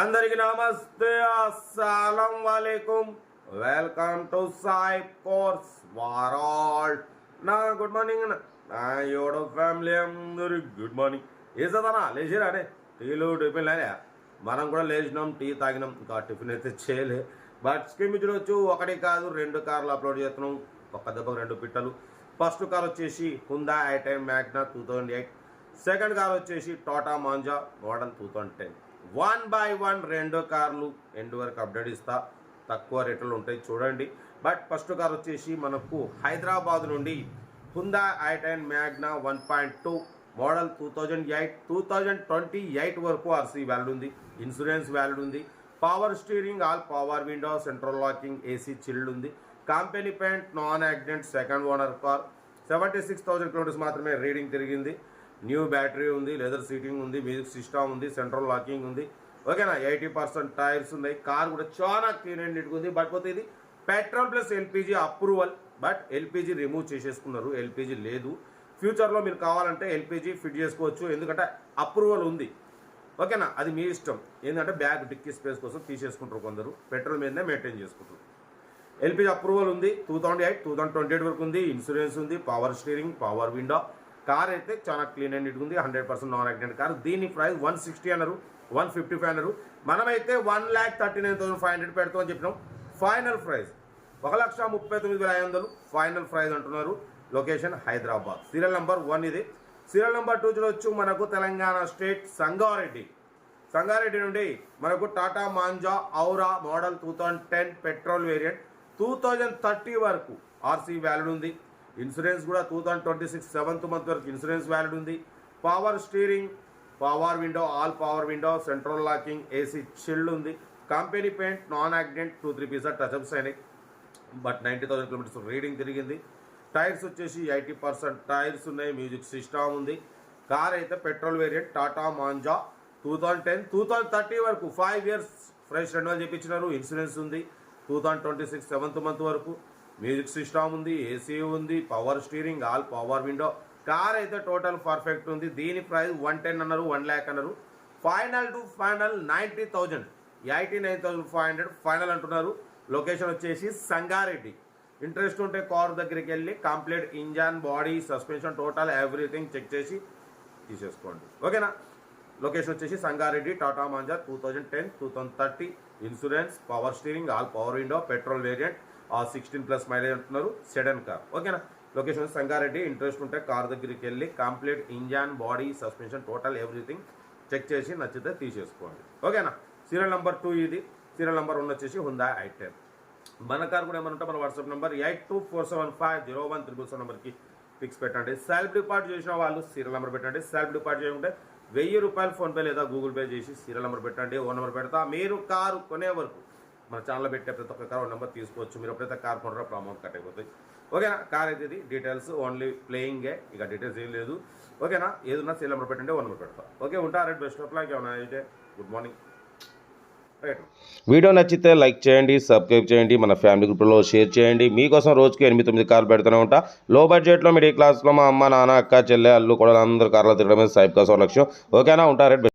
అందరికి నమస్తే. అస్సలం వాలేకుమ్ వెల్కమ్ టు సాయి కోర్స్ వారాల్. నా గుడ్ మార్నింగ్. నా యోడో ఫ్యామిలీ అందరి గుడ్ మార్నింగ్. వేసేదనా లేచిరా అనే టీలు టిఫిన్ లేనే మనం కూడా లేచినాం టీ తాగినాం. ఇంకా టిఫిన్ అయితే చేయలే. బట్ స్కీమ్ చూడొచ్చు. ఒకటి కాదు రెండు కార్లు అప్లోడ్ చేస్తున్నాం. ఒక దెబ్బకు రెండు పిట్టలు. ఫస్ట్ కార్ వచ్చేసి Hyundai I ten Magna two thousand eight second car వచ్చేసి Tata Manza model two thousand ten one by one రెండో కార్లు ఎండ్ వరకు అప్డేట్ ఇస్తా. తక్కువ రేట్లు ఉంటాయి చూడండి. బట్ ఫస్ట్ కార్ వచ్చేసి మనకు హైదరాబాద్ నుండి Hyundai I ten Magna one point two model two thousand eight two thousand twenty eight వరకు ఆర్సీ వ్యాలిడ్ ఉంది. ఇన్సూరెన్స్ వ్యాలిడ్ ఉంది. Power steering all power window central locking AC chilled ఉంది. Company paint non accident second owner car seventy six thousand kilometres మాత్రమే reading తిరిగింది. New battery ఉంది leather seating ఉంది music system ఉంది central locking ఉంది. ఓకేనా eighty percent tyres ఉన్నాయి. Car కూడా చాలా క్లీన్ అండ్ నీట్గా ఉంది. బట్ పోతే ఇది petrol plus LPG approval. But LPG remove చేసేసుకున్నారు. ఎల్పిజి లేదు. ఫ్యూచర్లో మీరు కావాలంటే ఎల్పిజి ఫిట్ చేసుకోవచ్చు. ఎందుకంటే అప్రూవల్ ఉంది. ఓకేనా అది మీ ఇష్టం. ఏంటంటే బ్యాగ్ డిక్కీ స్పేస్ కోసం తీసేసుకుంటారు కొందరు. పెట్రోల్ మీదనే మెయింటైన్ చేసుకుంటారు. ఎల్పిజి అప్రూవల్ ఉంది. Two thousand eight two thousand twenty eight వరకు ఉంది. ఇన్సూరెన్స్ ఉంది. Power steering power window car అయితే చాలా క్లీన్ అండ్ ఉంది hundred percent non accident car. దీని ప్రైస్ వన్ సిక్స్టీ అన్నారు వన్ ఫిఫ్టీ ఫైవ్ అన్నారు. మనమైతే one lakh thirty nine thousand five hundred పెడతామని చెప్పినాం. ఫైనల్ ప్రైస్ ఒక లక్ష ముప్పై తొమ్మిది వేల ఐదు వందలు. ఫైనల్ ప్రైస్ అంటున్నారు location Hyderabad. Serial number one ఇది. సీరియల్ నెంబర్ టూ చూడొచ్చు. మనకు తెలంగాణ స్టేట్ సంగారెడ్డి. సంగారెడ్డి నుండి మనకు Tata Manza Aura model two thousand ten petrol variant. Two thousand thirty వరకు ఆర్సీ వ్యాలిడ్ ఉంది. ఇన్సూరెన్స్ కూడా two thousand twenty six seventh month వరకు ఇన్సూరెన్స్ వ్యాలిడ్ ఉంది. Power steering power window all power window central locking AC chilled ఉంది. Company paint non accident two three Pisa touch-ups అయినాయి. But ninety thousand kilometres reading తిరిగింది. Tyres వచ్చేసి eighty percent tyres ఉన్నాయి music system ఉంది. Car అయితే petrol variant Tata Manza two thousand ten two thousand thirty వరకు five years fresh రెండు వేలు చెప్పించినారు ఇన్సూరెన్స్ ఉంది. Two thousand twenty six seventh month వరకు మ్యూజిక్ సిస్టమ్ ఉంది ఏసీ ఉంది power steering all power window car అయితే టోటల్ పర్ఫెక్ట్ ఉంది. దీని ప్రైస్ వన్ టెన్ అన్నారు వన్ ల్యాక్ అన్నారు. Final to final ninety thousand eighty nine thousand five hundred final అంటున్నారు. Location వచ్చేసి సంగారెడ్డి. ఇంట్రెస్ట్ ఉంటే కార్ దగ్గరికి వెళ్ళి complete engine body suspension total everything check చేసి తీసేసుకోండి. ఓకేనా లొకేషన్ వచ్చేసి Sangareddy Tata Manza two thousand ten two thousand thirty insurance power steering all power window petrol variant sixteen plus mileage అంటున్నారు sedan car ఓకేనా location Sangareddy interest ఉంటే car దగ్గరికి వెళ్ళి complete engine body suspension total everything check చేసి నచ్చితే తీసేసుకోండి. ఓకేనా serial number two ఇది. సీరియల్ నెంబర్ వన్ వచ్చేసి హుందా ఐ టెన్ మన కార్ కూడా ఏమన్నా మన WhatsApp number eight two four seven five zero one triple seven నెంబర్కి ఫిక్స్ పెట్టండి. సెల్ఫ్ డిపార్ట్ చేసిన వాళ్ళు సీరియల్ నెంబర్ పెట్టండి. సెల్ఫ్ డిపార్ట్ చేయకుంటే వెయ్యి రూపాయలు ఫోన్పే లేదా గూగుల్ పే చేసి సీరియల్ నెంబర్ పెట్టండి. ఓ నెంబర్ పెడతా. మీరు కారు కొనే వరకు మన ఛానల్లో పెట్టే ప్రతి ఒక్క కార్ నెంబర్ తీసుకోవచ్చు. మీరు ఎప్పుడైతే కార్ కొనరో అప్పుడు అమౌంట్ కట్ అయిపోతుంది. ఓకేనా కార్ అయితే ఇది డీటెయిల్స్ ఓన్లీ ప్లేయింగే ఇక డీటెయిల్స్ ఏం లేదు. ఓకేనా ఏదన్నా సీరియల్ నెంబర్ పెట్టండి ఓ నెంబర్ పెడతా. ఓకే ఉంటా? రైట్ బెస్ట్ ఆఫ్ లాక్ ఏమన్నా అయితే? గుడ్ మార్నింగ్ రైట్ వీడియో నచ్చితే లైక్ చేయండి సబ్స్క్రైబ్ చేయండి మన ఫ్యామిలీ గ్రూప్లో షేర్ చేయండి. మీకోసం రోజుకి ఎనిమిది తొమ్మిది కార్లు పెడుతూనే ఉంటా. లో బడ్జెట్లో మిడిల్ క్లాస్లో మా అమ్మ నాన్న అక్క చెల్లె అల్లు కూడా అందరు కార్లు తిరగడమే సాయిబ్ కోసం లక్ష్యం ఓకేనా ఉంటారు